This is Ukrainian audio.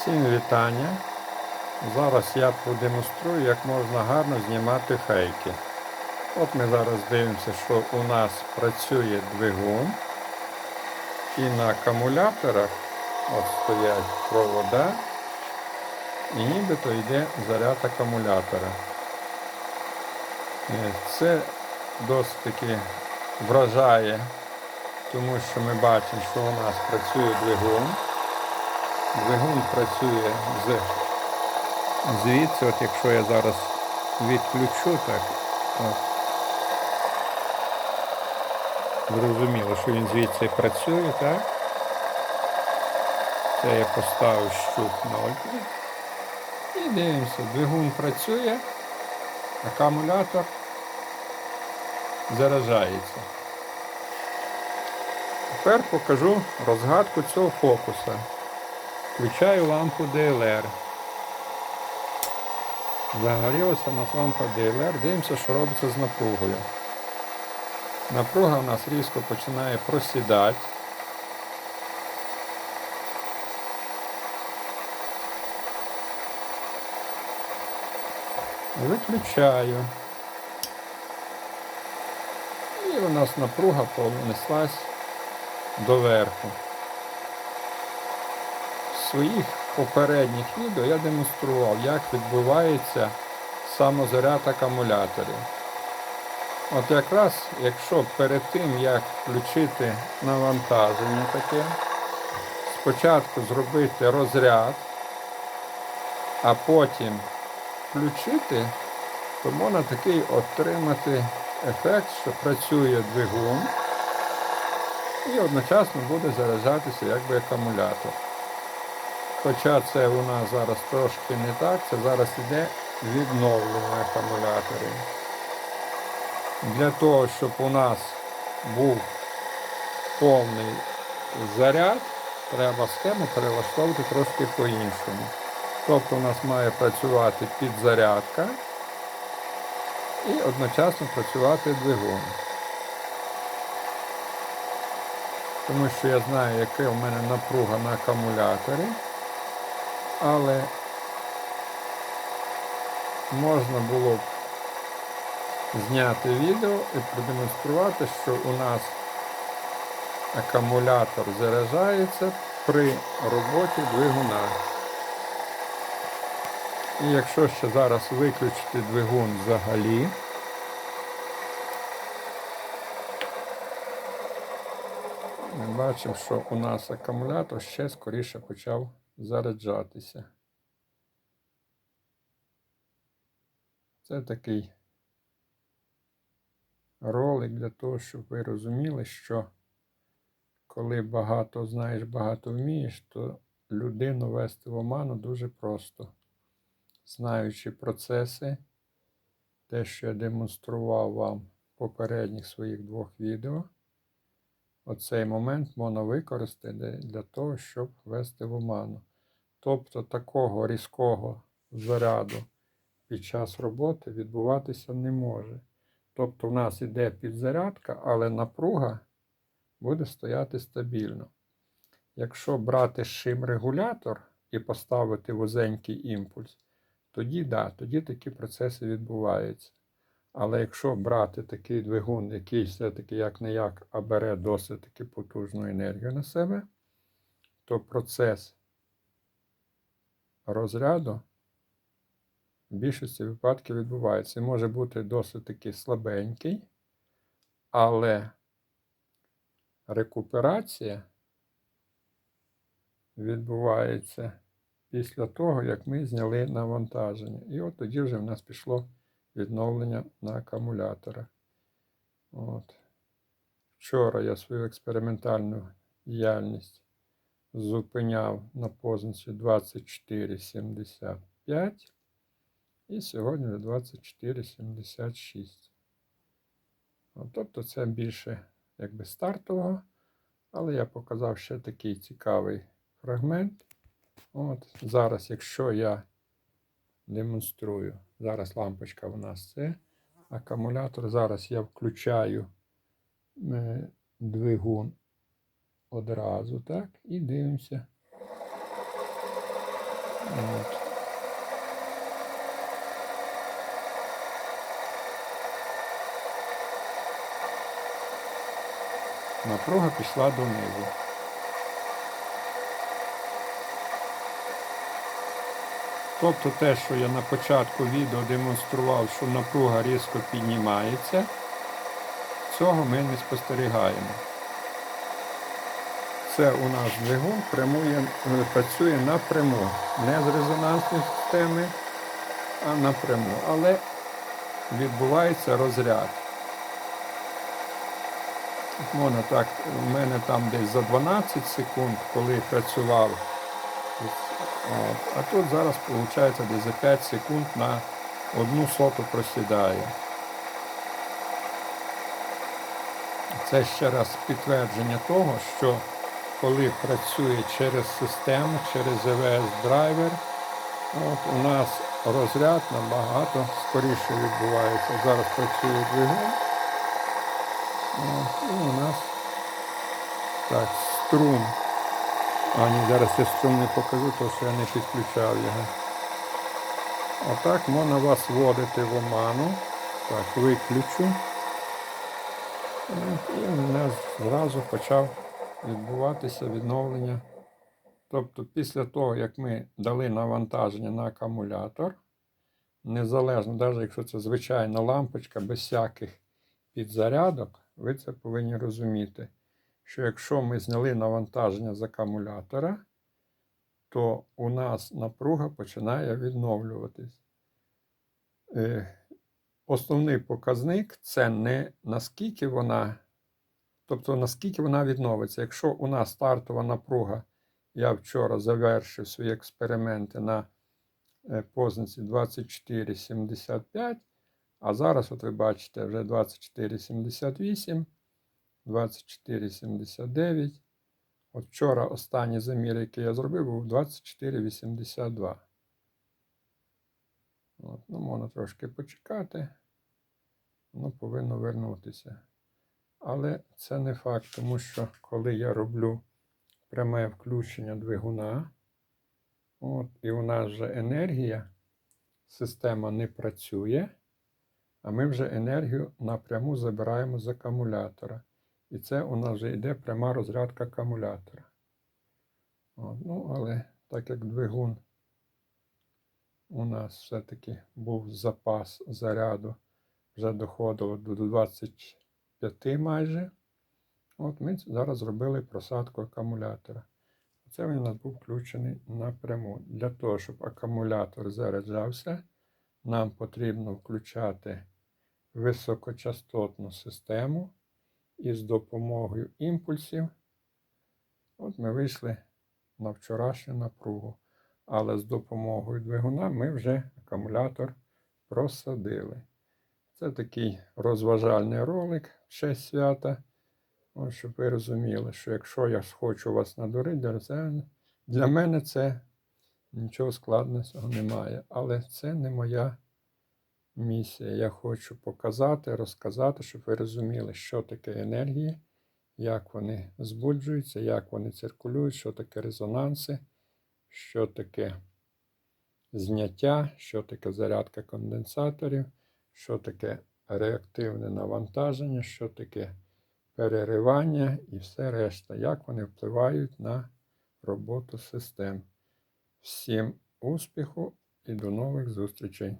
Всім вітання. Зараз я продемонструю, як можна гарно знімати фейки. От ми зараз дивимося, що у нас працює двигун. І на акумуляторах от стоять провода. І нібито йде заряд акумулятора. Е, Це досить таки вражає, тому що ми бачимо, що у нас працює двигун. Двигун працює з звідси, от якщо я зараз відключу, так, от, зрозуміло, що він звідси працює, так? Це я поставив щуп на ольку. І дивимося, двигун працює, акумулятор заражається. Тепер покажу розгадку цього фокуса. Включаю лампу DLR. Загорілася у нас лампа DLR. Дивимося, що робиться з напругою. Напруга у нас різко починає просідати. Виключаю. І у нас напруга понеслась доверху. Своїх попередніх відео я демонстрував, як відбувається самозаряд акумуляторів. От якраз, якщо перед тим, як включити навантаження таке, спочатку зробити розряд, а потім включити, то можна такий отримати ефект, що працює двигун і одночасно буде заряджатися якби акумулятор. Хоча це у нас зараз трошки не так, це зараз йде відновлення акумуляторів. Для того, щоб у нас був повний заряд, треба схему перелаштовувати трошки по-іншому. Тобто у нас має працювати підзарядка і одночасно працювати двигун. Тому що я знаю, яка у мене напруга на акумуляторі, але можна було б зняти відео і продемонструвати, що у нас акумулятор заряджається при роботі двигуна. І якщо ще зараз виключити двигун взагалі, ми бачимо, що у нас акумулятор ще скоріше почав заряджатися. Це такий ролик для того, щоб ви розуміли, що коли багато знаєш, багато вмієш, то людину вести в оману дуже просто. Знаючи процеси, те, що я демонстрував вам в попередніх своїх двох відео, оцей момент можна використати для того, щоб вести в оману. Тобто такого різкого заряду під час роботи відбуватися не може. Тобто в нас іде підзарядка, але напруга буде стояти стабільно. Якщо брати шим-регулятор і поставити вузенький імпульс, тоді да, тоді такі процеси відбуваються. Але якщо брати такий двигун, який все-таки як не як, а бере досить таки потужну енергію на себе, то процес розряду в більшості випадків відбувається. І може бути досить таки слабенький, але рекуперація відбувається після того, як ми зняли навантаження. І от тоді вже в нас пішло відновлення на акумуляторах. От. Вчора я свою експериментальну діяльність зупиняв на позиції 24,75 і сьогодні 24,76. Тобто це більше якби стартового, але я показав ще такий цікавий фрагмент. От, Зараз, якщо я демонструю, зараз лампочка у нас це акумулятор. Зараз я включаю е, двигун одразу, так, і дивимося. От. Напруга пішла донизу. Тобто те, що я на початку відео демонстрував, що напруга різко піднімається, цього ми не спостерігаємо. Це у нас двигун прямує, е, працює напряму, не з резонансної системи, а напряму. Але відбувається розряд. Можна так, у мене там десь за 12 секунд, коли працював. От. А тут зараз виходить десь за 5 секунд на одну соту просідає. Це ще раз підтвердження того, що коли працює через систему, через EVS драйвер, от у нас розряд набагато скоріше відбувається. Зараз працює двигун. От, і у нас так, струм. А, ні, зараз я струм не покажу, тому що я не підключав його. Отак можна вас вводити в оману. Так, виключу. От, І у мене зразу почав відбуватися відновлення. Тобто після того, як ми дали навантаження на акумулятор, незалежно, навіть якщо це звичайна лампочка без всяких підзарядок, ви це повинні розуміти, що якщо ми зняли навантаження з акумулятора, то у нас напруга починає відновлюватись. Е, Основний показник це не наскільки вона, тобто наскільки вона відновиться. Якщо у нас стартова напруга, я вчора завершив свої експерименти на е, познаці 24,75, а зараз, от ви бачите, вже 24,78, 24,79. От вчора останній замір, який я зробив, був 24,82. От, ну, можна трошки почекати. Воно повинно вернутися. Але це не факт, тому що коли я роблю пряме включення двигуна, от, і у нас вже енергія, система не працює, а ми вже енергію напряму забираємо з акумулятора. І це у нас вже йде пряма розрядка акумулятора. От, ну, але так як двигун у нас все-таки був запас заряду, вже доходило до 25 майже. От ми зараз зробили просадку акумулятора. Це він у нас був включений напряму. Для того, щоб акумулятор заряджався, нам потрібно включати високочастотну систему і з допомогою імпульсів. От ми вийшли на вчорашню напругу. Але з допомогою двигуна ми вже акумулятор просадили. Це такий розважальний ролик честь свята. От, щоб ви розуміли, що якщо я хочу вас надурити, це, для мене це нічого складного немає. Але це не моя місія. Я хочу показати, розказати, щоб ви розуміли, що таке енергії, як вони збуджуються, як вони циркулюють, що таке резонанси, що таке зняття, що таке зарядка конденсаторів, що таке реактивне навантаження, що таке переривання і все решта, як вони впливають на роботу систем. Всім успіху і до нових зустрічей!